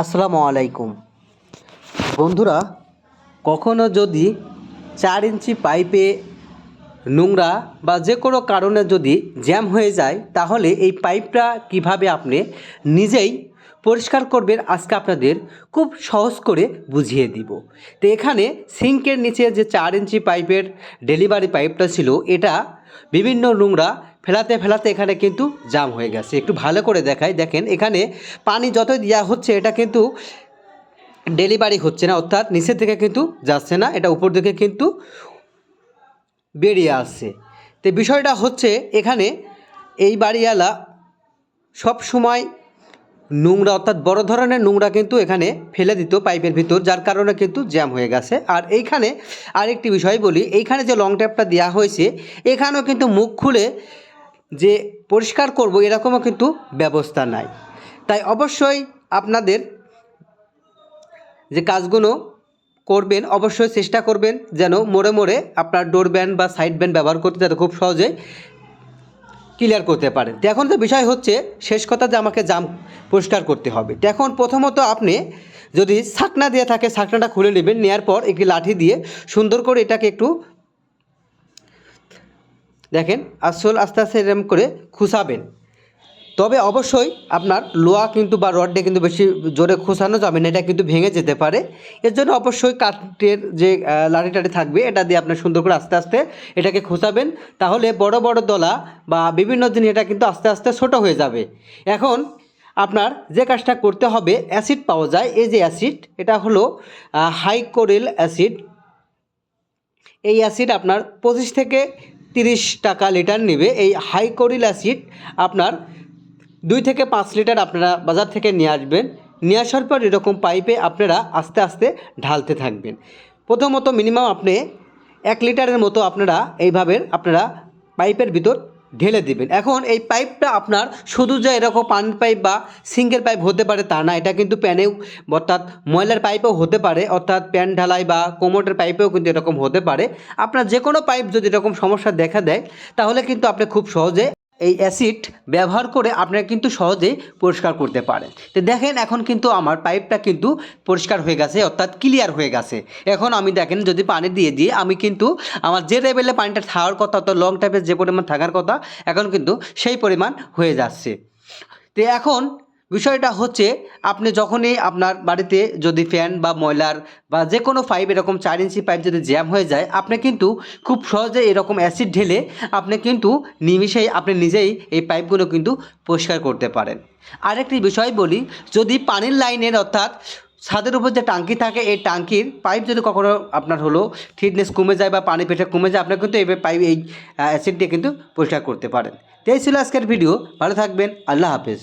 আসসালামু আলাইকুম। বন্ধুরা, কখনো যদি চার ইঞ্চি পাইপে নোংরা বা যে কোনো কারণে যদি জ্যাম হয়ে যায়, তাহলে এই পাইপটা কীভাবে আপনি নিজেই পরিষ্কার করবেন, আজকে আপনাদের খুব সহজ করে বুঝিয়ে দিব। তো এখানে সিঙ্কের নিচে যে চার ইঞ্চি পাইপের ডেলিভারি পাইপটা ছিল, এটা বিভিন্ন নোংরা ফেলাতে ফেলাতে এখানে কিন্তু জাম হয়ে গেছে। একটু ভালো করে দেখাই। দেখেন, এখানে পানি যতই দেওয়া হচ্ছে, এটা কিন্তু ডেলিভারি হচ্ছে না, অর্থাৎ নিচের থেকে কিন্তু যাচ্ছে না, এটা উপর দিকে কিন্তু বেরিয়ে আসছে। তো বিষয়টা হচ্ছে, এখানে এই বাড়িওয়ালা সব সময় নোংরা, অর্থাৎ বড় ধরনের নোংরা কিন্তু এখানে ফেলে দিত পাইপের ভিতর, যার কারণে কিন্তু জ্যাম হয়ে গেছে। আর এইখানে আরেকটি বিষয় বলি, এইখানে যে লং ট্যাপটা দেওয়া হয়েছে, এখানেও কিন্তু মুখ খুলে যে পরিষ্কার করব এরকমও কিন্তু ব্যবস্থা নাই। তাই অবশ্যই আপনাদের যে কাজগুলো করবেন, অবশ্যই চেষ্টা করবেন যেন মোড়ে মোড়ে আপনার ডোর ব্যান্ড বা সাইড ব্যান্ড ব্যবহার করতে যাতে খুব সহজে ক্লিয়ার করতে পারেন। তো এখন তো বিষয় হচ্ছে, শেষ কথা যে আমাকে জাম পরিষ্কার করতে হবে। তো এখন প্রথমত আপনি যদি ছাকনা দিয়ে থাকে, ছাকনাটা খুলে নেবেন নেওয়ার পর একটি লাঠি দিয়ে সুন্দর করে এটাকে একটু দেখেন আসল আস্তে আস্তে এরম করে খুসাবেন তবে অবশ্যই আপনার লোহা কিন্তু বা রডে কিন্তু বেশি জোরে খোসানো যাবে না, এটা কিন্তু ভেঙে যেতে পারে। এর জন্য অবশ্যই কাঠের যে লাঠি টাঠি থাকবে, এটা দিয়ে আপনার সুন্দর করে আস্তে আস্তে এটাকে খোসাবেন তাহলে বড় বড় দলা বা বিভিন্ন দিন এটা কিন্তু আস্তে আস্তে ছোট হয়ে যাবে। এখন আপনার যে কাজটা করতে হবে, অ্যাসিড পাওয়া যায়। এই যে অ্যাসিড, এটা হলো হাইকোরিল অ্যাসিড। এই অ্যাসিড আপনার পঁচিশ থেকে তিরিশ টাকা লিটার নেবে। এই হাইকোরিল অ্যাসিড আপনার দুই থেকে পাঁচ লিটার আপনারা বাজার থেকে নিয়ে আসবেন। নিয়ে আসার পর এরকম পাইপে আপনারা আস্তে আস্তে ঢালতে থাকবেন। প্রথমত মিনিমাম আপনি এক লিটারের মতো আপনারা এইভাবে আপনারা পাইপের ভিতর ঢেলে দিবেন। এখন এই পাইপটা আপনার শুধু যে এরকম পানির পাইপ বা সিঙ্গেল পাইপ হতে পারে তা না, এটা কিন্তু প্যানেও অর্থাৎ ময়লার পাইপেও হতে পারে, অর্থাৎ প্যান ঢালাই বা কোমোটের পাইপেও কিন্তু এরকম হতে পারে। আপনার যে কোনো পাইপ যদি এরকম সমস্যা দেখা দেয়, তাহলে কিন্তু আপনি খুব সহজে এই অ্যাসিড ব্যবহার করে আপনারা কিন্তু সহজে পরিষ্কার করতে পারেন। তো দেখেন, এখন কিন্তু আমার পাইপটা কিন্তু পরিষ্কার হয়ে গেছে, অর্থাৎ ক্লিয়ার হয়ে গেছে। এখন আমি দেখেন, যদি পানি দিয়ে দিই, আমি কিন্তু আমার যে লেভেলে পানিটা থাকার কথা, অর্থাৎ লং টাইপের যে পরিমাণ থাকার কথা, এখন কিন্তু সেই পরিমাণ হয়ে যাচ্ছে। তো এখন বিষয়টা হচ্ছে, আপনি যখনই আপনার বাড়িতে যদি ফ্যান বা ময়লার বা যে কোনো পাইপ এরকম চার ইঞ্চি পাইপ যদি জ্যাম হয়ে যায়, আপনি কিন্তু খুব সহজে এরকম অ্যাসিড ঢেলে আপনি কিন্তু নিমিষেই আপনি নিজেই এই পাইপগুলো কিন্তু পরিষ্কার করতে পারেন। আরেকটি বিষয় বলি, যদি পানির লাইনের অর্থাৎ ছাদের উপর যে টাঙ্কি থাকে, এই টাঙ্কির পাইপ যদি কখনো আপনার হলো থিকনেস কমে যায় বা পানি পেটে কমে যায় আপনার কিন্তু এই পাইপ এই অ্যাসিড দিয়ে কিন্তু পরিষ্কার করতে পারেন। তো ছিল আজকের ভিডিও ভালো থাকবেন, আল্লাহ হাফেজ।